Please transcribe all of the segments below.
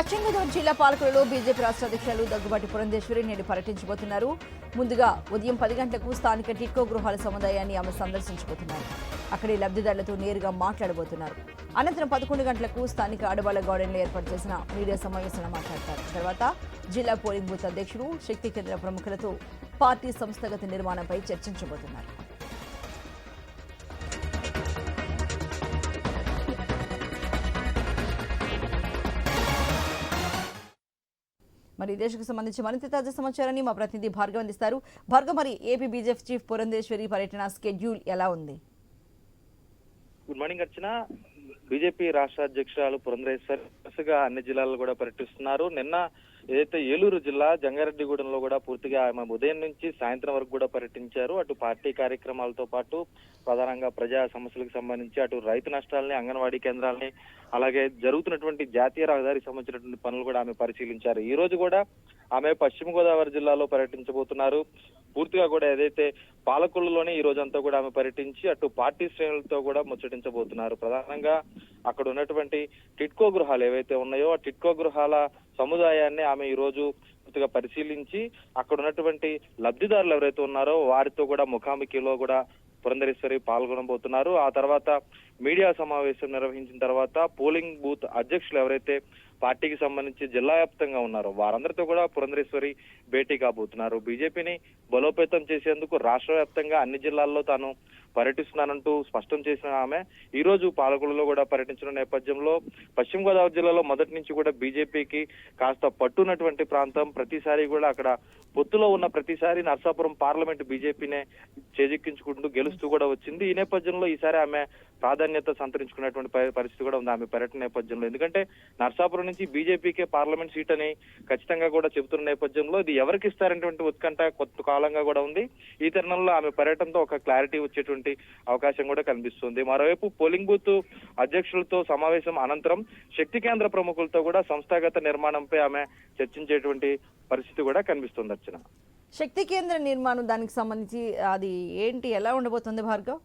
పశ్చిమ గోదావరి జిల్లా పాలకులలో బీజేపీ రాష్ట్ర అధ్యక్షులు దగ్గుబాటి పురంధేశ్వరి నేడు పర్యటించబోతున్నారు. ముందుగా ఉదయం పది గంటలకు స్థానిక టిట్కో గృహాల సముదాయాన్ని ఆమె సందర్శించబోతున్నారు. అక్కడి లబ్ధిదారులతో నేరుగా మాట్లాడబోతున్నారు. అనంతరం పదకొండు గంటలకు స్థానిక అడవాల గార్డెన్లో ఏర్పాటు చేసిన మీడియా సమావేశంలో మాట్లాడతారు. తర్వాత జిల్లా పోలింగ్ బూత్ అధ్యక్షుడు శక్తి కేంద్ర ప్రముఖులతో పార్టీ సంస్థాగత నిర్మాణంపై చర్చించబోతున్నారు. మరి దేశకు సంబంధించి మరింత తాజా సమాచారాన్ని మా ప్రతినిధి భార్గవ్ అందిస్తారు. భార్గవ్ మరి ఏపీ బీజేపీ చీఫ్ పురంధేశ్వరి పర్యటన స్కెడ్యూల్ ఎలా ఉంది? గుడ్ మార్నింగ్ అర్చన. బీజేపీ రాష్ట్ర అధ్యక్షురాలు పురంధరేశ్వర్ వరుసగా అన్ని జిల్లాల్లో కూడా పర్యటిస్తున్నారు. నిన్న ఏదైతే ఏలూరు జిల్లా జంగారెడ్డిగూడెంలో కూడా పూర్తిగా ఆమె ఉదయం నుంచి సాయంత్రం వరకు కూడా పర్యటించారు. అటు పార్టీ కార్యక్రమాలతో పాటు ప్రధానంగా ప్రజా సమస్యలకు సంబంధించి అటు రైతు నష్టాలని అంగన్వాడీ కేంద్రాలని అలాగే జరుగుతున్నటువంటి జాతీయ రహదారికి సంబంధించినటువంటి పనులు కూడా ఆమె పరిశీలించారు. ఈ రోజు కూడా ఆమె పశ్చిమ గోదావరి జిల్లాలో పర్యటించబోతున్నారు. పూర్తిగా కూడా ఏదైతే పాలకొల్లులోనే ఈ రోజంతా కూడా ఆమె పర్యటించి అటు పార్టీ శ్రేణులతో కూడా ముచ్చటించబోతున్నారు. ప్రధానంగా అక్కడ ఉన్నటువంటి టిట్కో గృహాలు ఏవైతే ఉన్నాయో ఆ టిట్కో గృహాల సముదాయాన్ని ఆమె ఈ రోజు పూర్తిగా పరిశీలించి అక్కడ ఉన్నటువంటి లబ్ధిదారులు ఎవరైతే ఉన్నారో వారితో కూడా ముఖాముఖిలో కూడా పురంధరేశ్వరి పాల్గొనబోతున్నారు. ఆ తర్వాత మీడియా సమావేశం నిర్వహించిన తర్వాత పోలింగ్ బూత్ అధ్యక్షులు ఎవరైతే పార్టీకి సంబంధించి జిల్లా వ్యాప్తంగా ఉన్నారు. వారందరితో కూడా పురంధరేశ్వరి భేటీ కాబోతున్నారు. బీజేపీని బలోపేతం చేసేందుకు రాష్ట్ర వ్యాప్తంగా అన్ని జిల్లాల్లో తాను పర్యటిస్తున్నానంటూ స్పష్టం చేసిన ఆమె ఈ రోజు పాలకులలో కూడా పర్యటించిన నేపథ్యంలో పశ్చిమ గోదావరి జిల్లాలో మొదటి నుంచి కూడా బీజేపీకి కాస్త పట్టున్నటువంటి ప్రాంతం. ప్రతిసారి కూడా అక్కడ పొత్తులో ఉన్న ప్రతిసారి నర్సాపురం పార్లమెంట్ బీజేపీనే చేజెక్కించుకుంటూ గెలుస్తూ కూడా వచ్చింది. ఈ నేపథ్యంలో ఈసారి ఆమె ప్రాధాన్యత సంతరించుకున్నటువంటి పరి- పరిస్థితి కూడా ఉంది ఆమె పర్యటన నేపథ్యంలో. ఎందుకంటే నర్సాపురం నుంచి బీజేపీకే పార్లమెంట్ సీట్ అని ఖచ్చితంగా కూడా చెబుతున్న నేపథ్యంలో ఇది ఎవరికి ఇస్తారనేటువంటి ఉత్కంఠ కొత్త కాలంగా కూడా ఉంది. ఈ తరుణంలో ఆమె పర్యటనతో ఒక క్లారిటీ వచ్చేటువంటి అవకాశం కూడా కనిపిస్తుంది. మరోవైపు పోలింగ్ బూత్ అధ్యక్షులతో సమావేశం అనంతరం శక్తి కేంద్ర ప్రముఖులతో కూడా సంస్థాగత నిర్మాణంపై ఆమె చర్చించేటువంటి పరిస్థితి కూడా కనిపిస్తుంది అర్చన. శక్తి కేంద్ర నిర్మాణం దానికి సంబంధించి అది ఏంటి? ఎలా ఉండబోతుంది భార్గవ్?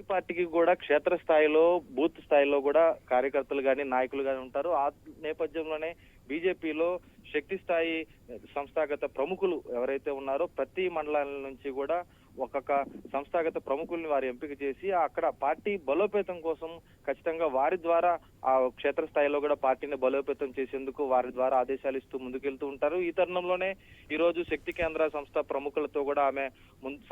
ప్రతి పార్టీకి కూడా క్షేత్ర స్థాయిలో బూత్ స్థాయిలో కూడా కార్యకర్తలు కానీ నాయకులు కానీ ఉంటారు. ఆ నేపథ్యంలోనే బీజేపీలో శక్తి స్థాయి సంస్థాగత ప్రముఖులు ఎవరైతే ఉన్నారో ప్రతి మండలాల నుంచి కూడా ఒక్కొక్క సంస్థాగత ప్రముఖుల్ని వారు ఎంపిక చేసి అక్కడ పార్టీ బలోపేతం కోసం ఖచ్చితంగా వారి ద్వారా ఆ క్షేత్ర స్థాయిలో కూడా పార్టీని బలోపేతం చేసేందుకు వారి ద్వారా ఆదేశాలు ఇస్తూ ముందుకెళ్తూ ఉంటారు. ఈ తరుణంలోనే ఈరోజు శక్తి కేంద్ర సంస్థ ప్రముఖులతో కూడా ఆమె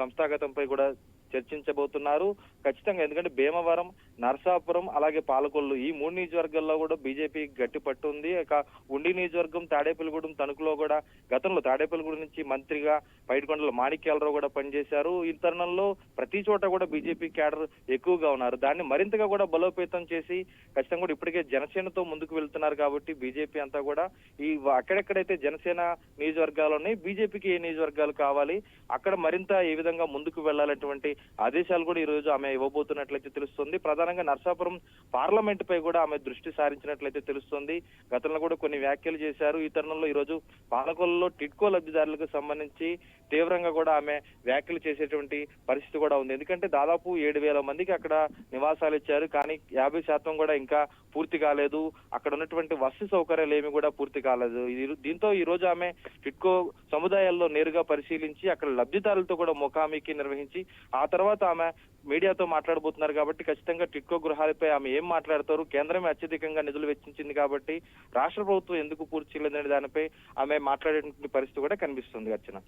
సంస్థాగతంపై కూడా చర్చించబోతున్నారు. ఖచ్చితంగా ఎందుకంటే భీమవరం నరసాపురం అలాగే పాలకొల్లు ఈ మూడు నియోజకవర్గాల్లో కూడా బీజేపీ గట్టి పట్టుంది ఇక ఉండి నియోజకవర్గం తాడేపల్లిగూడెం తణుకులో కూడా గతంలో తాడేపల్లిగూడెం నుంచి మంత్రిగా పైడికొండల మాణిక్యాలరావు కూడా పనిచేశారు. ఈ తరుణంలో ప్రతి చోట కూడా బీజేపీ క్యాడర్ ఎక్కువగా ఉన్నారు. దాన్ని మరింతగా కూడా బలోపేతం చేసి ఖచ్చితంగా కూడా ఇప్పటికే జనసేనతో ముందుకు వెళ్తున్నారు కాబట్టి బీజేపీ అంతా కూడా ఈ అక్కడెక్కడైతే జనసేన నియోజకవర్గాలు ఉన్నాయి బీజేపీకి ఏ నియోజకవర్గాలు కావాలి అక్కడ మరింత ఏ విధంగా ముందుకు వెళ్ళాలటువంటి ఆదేశాలు కూడా ఈ రోజు ఆమె ఇవ్వబోతున్నట్లయితే తెలుస్తుంది. ప్రధానంగా నర్సాపురం పార్లమెంట్ పై కూడా ఆమె దృష్టి సారించినట్లయితే తెలుస్తుంది. గతంలో కూడా కొన్ని వ్యాఖ్యలు చేశారు. ఈ తరుణంలో ఈ రోజు పాలకొల్లో టిడ్కో లబ్ధిదారులకు సంబంధించి తీవ్రంగా కూడా ఆమె వ్యాఖ్యలు చేసేటువంటి పరిస్థితి కూడా ఉంది. ఎందుకంటే దాదాపు ఏడు వేల మందికి అక్కడ నివాసాలు ఇచ్చారు. కానీ యాభై శాతం కూడా ఇంకా పూర్తి కాలేదు. అక్కడ ఉన్నటువంటి వసతి సౌకర్యాలు ఏమి కూడా పూర్తి కాలేదు. దీంతో ఈ రోజు ఆమె టిట్కో సముదాయాల్లో నేరుగా పరిశీలించి అక్కడ లబ్ధిదారులతో కూడా ముఖామికి నిర్వహించి ఆ తర్వాత ఆమె మీడియాతో మాట్లాడబోతున్నారు కాబట్టి ఖచ్చితంగా టిట్కో గృహాలపై ఆమె ఏం మాట్లాడతారు? కేంద్రమే అత్యధికంగా నిధులు వెచ్చించింది కాబట్టి రాష్ట్ర ప్రభుత్వం ఎందుకు పూర్తి చేయలేదనే దానిపై ఆమె మాట్లాడేటువంటి పరిస్థితి కూడా కనిపిస్తుంది Archana.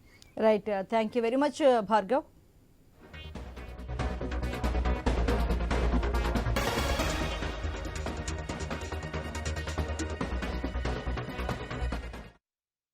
Right thank you very much Bhargav